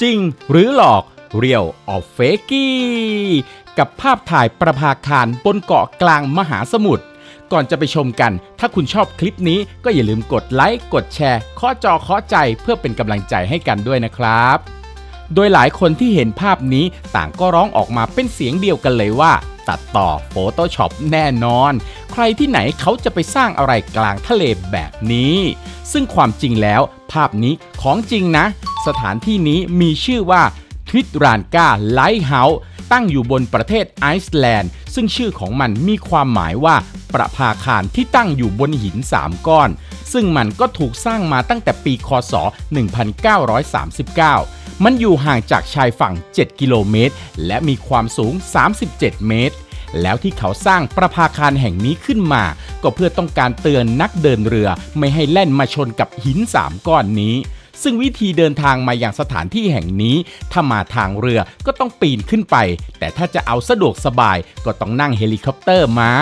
จริงหรือหลอกเรียวออฟเฟกี้กับภาพถ่ายประภาคารบนเกาะกลางมหาสมุทรก่อนจะไปชมกัน ถ้าคุณชอบคลิปนี้ก็อย่าลืมกดไลค์ กดแชร์เคาะจอเคาะใจเพื่อเป็นกำลังใจให้กันด้วยนะครับ โดยหลายคนที่เห็นภาพนี้ต่างก็ร้องออกมาเป็นเสียงเดียวกันเลยว่า ตัดต่อ Photoshop แน่นอน ใครที่ไหนเขาจะไปสร้างอะไรกลางทะเลแบบนี้ ซึ่งความจริงแล้ว ภาพนี้ของจริงนะ สถานที่นี้มีชื่อว่าทวิตรานกาไลท์เฮาส์ตั้งอยู่บนประเทศไอซ์แลนด์ ซึ่งชื่อของมันมีความหมายว่าประภาคารที่ตั้งอยู่บนหิน 3 ก้อน ซึ่งมันก็ถูกสร้างมาตั้งแต่ปีคศ 1939 มันอยู่ห่างจากชายฝั่ง 7 กิโลเมตร และมีความสูง 37 เมตร แล้วที่เขาสร้างประภาคารแห่งนี้ขึ้นมา ก็เพื่อต้องการเตือนนักเดินเรือไม่ให้แล่นมาชนกับหิน 3 ก้อนนี้ ซึ่งวิธีเดินทางมาอย่างสถานที่แห่งนี้ ถ้ามาทางเรือก็ต้องปีนขึ้นไป แต่ถ้าจะเอาสะดวกสบายก็ต้องนั่งเฮลิคอปเตอร์มา